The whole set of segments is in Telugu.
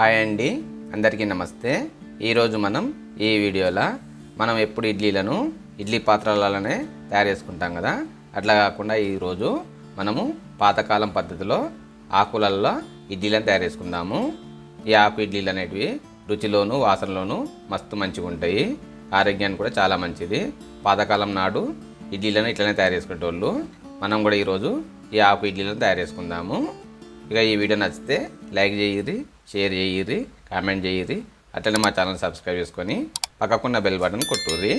హాయ్ అండి. అందరికీ నమస్తే. ఈరోజు మనం ఈ వీడియోలో మనం ఎప్పుడు ఇడ్లీలను ఇడ్లీ పాత్రలలోనే తయారు చేసుకుంటాం కదా. అట్లా కాకుండా ఈరోజు మనము పాతకాలం పద్ధతిలో ఆకులల్లో ఇడ్లీలను తయారు చేసుకుందాము. ఈ ఆకు ఇడ్లీలు అనేటివి రుచిలోను వాసనలోను మస్తు మంచిగా ఉంటాయి. ఆరోగ్యానికి కూడా చాలా మంచిది. పాతకాలం నాడు ఇడ్లీలను ఇట్లనే తయారు చేసుకునేటోళ్ళు. మనం కూడా ఈరోజు ఈ ఆకు ఇడ్లీలను తయారు చేసుకుందాము. ఇక ఈ వీడియో నచ్చితే లైక్ చేయరి షేర్ చేయరి కామెంట్ చేయరి అట్లనే మా ఛానల్ సబ్స్క్రైబ్ చేసుకొని పక్కకున్న బెల్ బటన్ కొట్టుర్రి.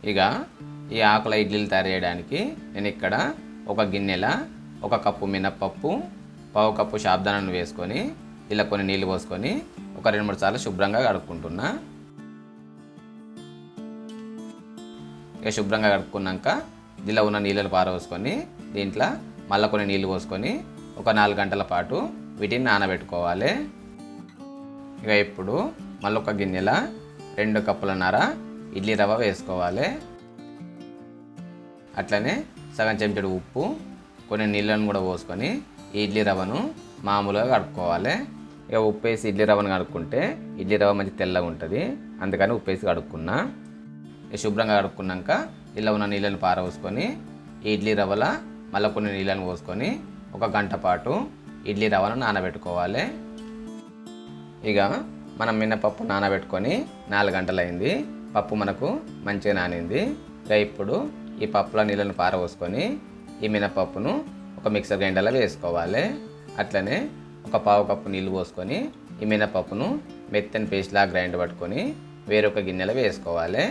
ఇక ఈ ఆకుల ఇడ్లీలు తయారు చేయడానికి నేను ఇక్కడ ఒక గిన్నెల ఒక కప్పు మినప్పప్పు పావు కప్పు శాబ్దానాన్ని వేసుకొని ఇలా కొన్ని నీళ్ళు పోసుకొని ఒక రెండు మూడు సార్లు శుభ్రంగా కడుక్కుంటున్నా. ఇక శుభ్రంగా కడుక్కున్నాక దీనిలో ఉన్న నీళ్ళను పారవేసుకొని దీంట్లో మళ్ళీ కొన్ని నీళ్ళు పోసుకొని ఒక నాలుగు గంటల పాటు వీటిని నానబెట్టుకోవాలి. ఇక ఇప్పుడు మళ్ళీ ఒక గిన్నెల రెండు కప్పులన్నర ఇడ్లీ రవ్వ వేసుకోవాలి. అట్లనే సగం చెంచడు ఉప్పు కొన్ని నీళ్ళను కూడా పోసుకొని ఇడ్లీ రవ్వను మామూలుగా కడుక్కోవాలి. ఇక ఉప్పు వేసి ఇడ్లీ రవ్వను కడుక్కుంటే ఇడ్లీ రవ్వ మంచి తెల్లగా ఉంటుంది. అందుకని ఉప్పు వేసి కడుక్కున్నా. శుభ్రంగా కడుక్కున్నాక ఇలా ఉన్న నీళ్ళని పారవోసుకొని ఇడ్లీ రవ్వల మళ్ళీ కొన్ని నీళ్ళను పోసుకొని ఒక గంట పాటు ఇడ్లీ రవ్వను నానబెట్టుకోవాలి. ఇక మనం మినపప్పు నానబెట్టుకొని నాలుగు గంటలైంది. పప్పు మనకు మంచిగా నానింది. ఇక ఇప్పుడు ఈ పప్పులో నీళ్ళను పారవోసుకొని ఈ మినపప్పును ఒక మిక్సర్ గ్రైండర్లో వేసుకోవాలి. అట్లనే ఒక పావు కప్పు నీళ్ళు పోసుకొని ఈ మినపప్పును మెత్తని పేస్ట్లా గ్రైండ్ పట్టుకొని వేరొక గిన్నెలో వేసుకోవాలి.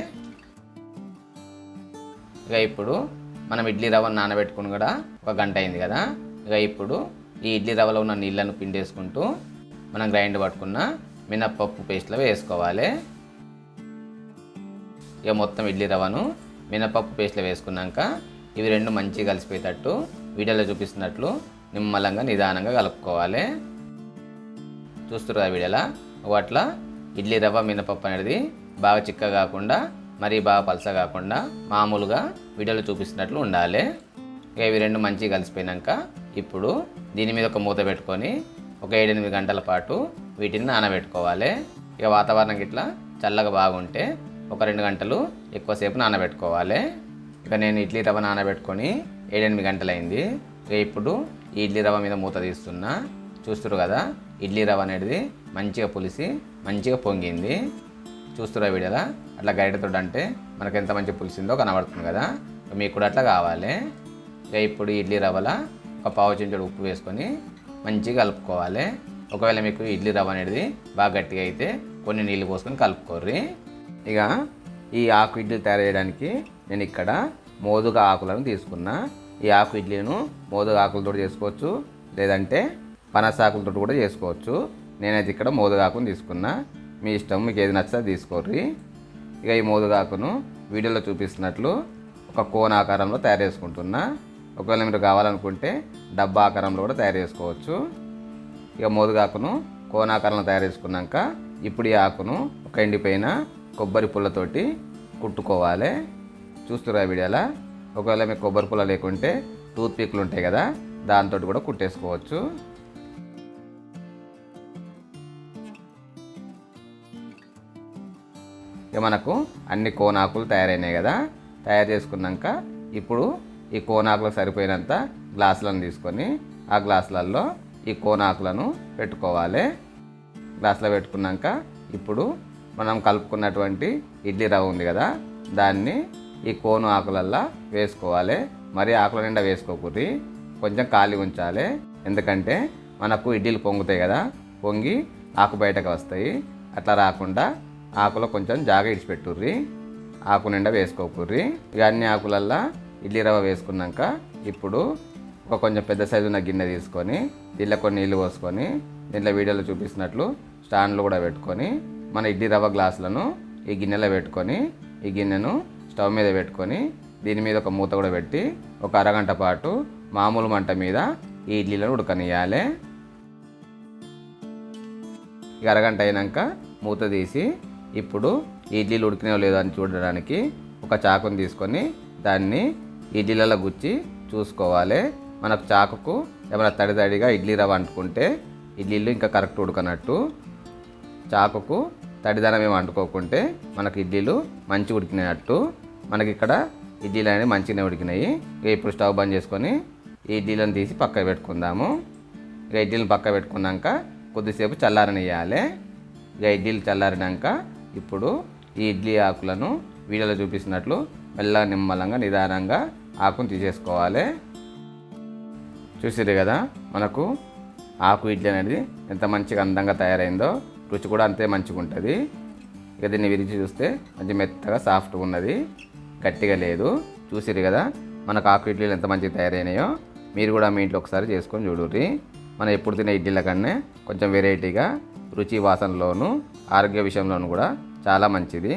ఇక ఇప్పుడు మనం ఇడ్లీ రవ్వను నానబెట్టుకుని కూడా ఒక గంట అయింది కదా. ఇక ఇప్పుడు ఈ ఇడ్లీ రవ్వలో ఉన్న నీళ్ళను పిండేసుకుంటూ మనం గ్రైండ్ పట్టుకున్న మినప్పప్పు పేస్ట్లో వేసుకోవాలి. ఇక మొత్తం ఇడ్లీ రవ్వను మినపప్పు పేస్ట్లో వేసుకున్నాక ఇవి రెండు మంచిగా కలిసిపోయేటట్టు వీడియోలో చూపిస్తున్నట్లు నిమ్మలంగా నిదానంగా కలుపుకోవాలి. చూస్తున్నారు ఆ వీడియోలో? అట్లా ఇడ్లీ రవ్వ మినపప్పు అనేది బాగా చిక్క కాకుండా మరీ బాగా పలస కాకుండా మామూలుగా వీడియోలో చూపిస్తున్నట్లు ఉండాలి. ఇక ఇవి రెండు మంచిగా కలిసిపోయినాక ఇప్పుడు దీని మీద ఒక మూత పెట్టుకొని ఒక ఏడెనిమిది గంటల పాటు వీటిని నానబెట్టుకోవాలి. ఇక వాతావరణం ఇట్లా చల్లగా బాగుంటే ఒక రెండు గంటలు ఎక్కువసేపు నానబెట్టుకోవాలి. ఇక నేను ఇడ్లీ రవ్వ నానబెట్టుకొని ఏడెనిమిది గంటలైంది. ఇక ఇప్పుడు ఈ ఇడ్లీ రవ్వ మీద మూత తీస్తున్నా. చూస్తురు కదా ఇడ్లీ రవ్వ అనేది మంచిగా పులిసి మంచిగా పొంగింది. చూస్తురా వీడియోలా? అట్లా గరిటతో అంటే మనకు ఎంత మంచి పులిసిందో కనబడుతుంది కదా. మీకు కూడా అట్లా కావాలి. ఇక ఇప్పుడు ఇడ్లీ రవ్వల ఒక పావు చెంచాడు ఉప్పు వేసుకొని మంచిగా కలుపుకోవాలి. ఒకవేళ మీకు ఇడ్లీ రవ్వ అనేది బాగా గట్టిగా అయితే కొన్ని నీళ్ళు పోసుకొని కలుపుకోర్రి. ఇక ఈ ఆకు ఇడ్లీ తయారు చేయడానికి నేను ఇక్కడ మోదుగా ఆకులను తీసుకున్నా. ఈ ఆకు ఇడ్లీను మోదుగా ఆకులతో చేసుకోవచ్చు లేదంటే పనస ఆకులతో కూడా చేసుకోవచ్చు. నేనైతే ఇక్కడ మోదుగా ఆకును తీసుకున్నా. మీ ఇష్టం మీకు ఏది నచ్చితే తీసుకోర్రి. ఇక ఈ మోదుగాకును వీడియోలో చూపిస్తున్నట్లు ఒక కోన్ ఆకారంలో తయారు చేసుకుంటున్నా. ఒకవేళ మీరు కావాలనుకుంటే డబ్బా ఆకారంలో కూడా తయారు చేసుకోవచ్చు. ఇక మోదుగాకును కోనాకారంలో తయారు చేసుకున్నాక ఇప్పుడు ఈ ఆకును ఒక ఎండిపోయిన కొబ్బరి పుల్లతోటి కుట్టుకోవాలి. చూస్తురా వీడియోలా? ఒకవేళ మీకు కొబ్బరి పుల్ల లేకుంటే టూత్ పిక్లు ఉంటాయి కదా దాంతో కూడా కుట్టేసుకోవచ్చు. ఇక మనకు అన్ని కోనాకులు తయారైనాయి కదా తయారు చేసుకున్నాక ఇప్పుడు ఈ కోనాకులకు సరిపోయినంత గ్లాసులను తీసుకొని ఆ గ్లాసులలో ఈ కోనాకులను పెట్టుకోవాలి. గ్లాసులో పెట్టుకున్నాక ఇప్పుడు మనం కలుపుకున్నటువంటి ఇడ్లీ రవ్వ ఉంది కదా దాన్ని ఈ కోను ఆకులల్లో వేసుకోవాలి. మరి ఆకుల నిండా వేసుకోకూరి కొంచెం ఖాళీ ఉంచాలి. ఎందుకంటే మనకు ఇడ్లీలు పొంగుతాయి కదా పొంగి ఆకు బయటకు వస్తాయి. అట్లా రాకుండా ఆకులో కొంచెం జాగ ఇడిచిపెట్టుర్రి. ఆకు నిండా వేసుకోకుర్రి ఇవన్నీ ఆకులల్లో ఇడ్లీ రవ్వ వేసుకున్నాక ఇప్పుడు ఒక కొంచెం పెద్ద సైజు ఉన్న గిన్నె తీసుకొని దీనిలో కొన్ని నీళ్ళు పోసుకొని దీంట్లో వీడియోలో చూపిస్తున్నట్లు స్టాండ్లు కూడా పెట్టుకొని మన ఇడ్లీ రవ్వ గ్లాసులను ఈ గిన్నెలో పెట్టుకొని ఈ గిన్నెను స్టవ్ మీద పెట్టుకొని దీని మీద ఒక మూత కూడా పెట్టి ఒక అరగంట పాటు మామూలు మంట మీద ఈ ఇడ్లీలను ఉడకనియాలి ఇక అరగంట అయినాక మూత తీసి ఇప్పుడు ఇడ్లీలు ఉడికినాయో లేదో అని చూడడానికి ఒక చాకుని తీసుకొని దాన్ని ఇడ్లీలలో గుచ్చి చూసుకోవాలి. మనకు చాకుకు ఏమైనా తడి తడిగా ఇడ్లీ రవ్వ అంటుకుంటే ఇడ్లీలు ఇంకా కరెక్ట్ ఉడకనట్టు. చాకుకు తడిదనం ఏమి అంటుకోకుంటే మనకు ఇడ్లీలు మంచి ఉడికినట్టు. మనకి ఇక్కడ ఇడ్లీలు అనేవి మంచిగానే ఉడికినాయి. ఇక ఇప్పుడు స్టవ్ బంద్ చేసుకొని ఈ ఇడ్లీలను తీసి పక్క పెట్టుకుందాము. ఇక ఇడ్లీలను పక్క పెట్టుకున్నాక కొద్దిసేపు చల్లారనియాలి ఇక ఇడ్లీలు చల్లారినాక ఇప్పుడు ఈ ఇడ్లీ ఆకులను వీడియోలో చూపిస్తున్నట్లు మెల్లగా నిమ్మలంగా నిదానంగా ఆకును తీసేసుకోవాలి. చూసారు కదా మనకు ఆకు ఇడ్లీ అనేది ఎంత మంచిగా అందంగా తయారైందో రుచి కూడా అంతే మంచిగా ఉంటుంది ఇక దీన్ని విరిచి చూస్తే మంచి మెత్తగా సాఫ్ట్గా ఉన్నది. గట్టిగా లేదు. చూసిరు కదా మనకు ఆకు ఇడ్లీలు ఎంత మంచిగా తయారైనాయో మీరు కూడా మీ ఇంట్లో ఒకసారి చేసుకొని చూడుర్రి. మనం ఎప్పుడు తినే ఇడ్లీల కన్నా కొంచెం వెరైటీగా రుచి వాసనలోను ఆరోగ్య విషయంలోను కూడా చాలా మంచిది.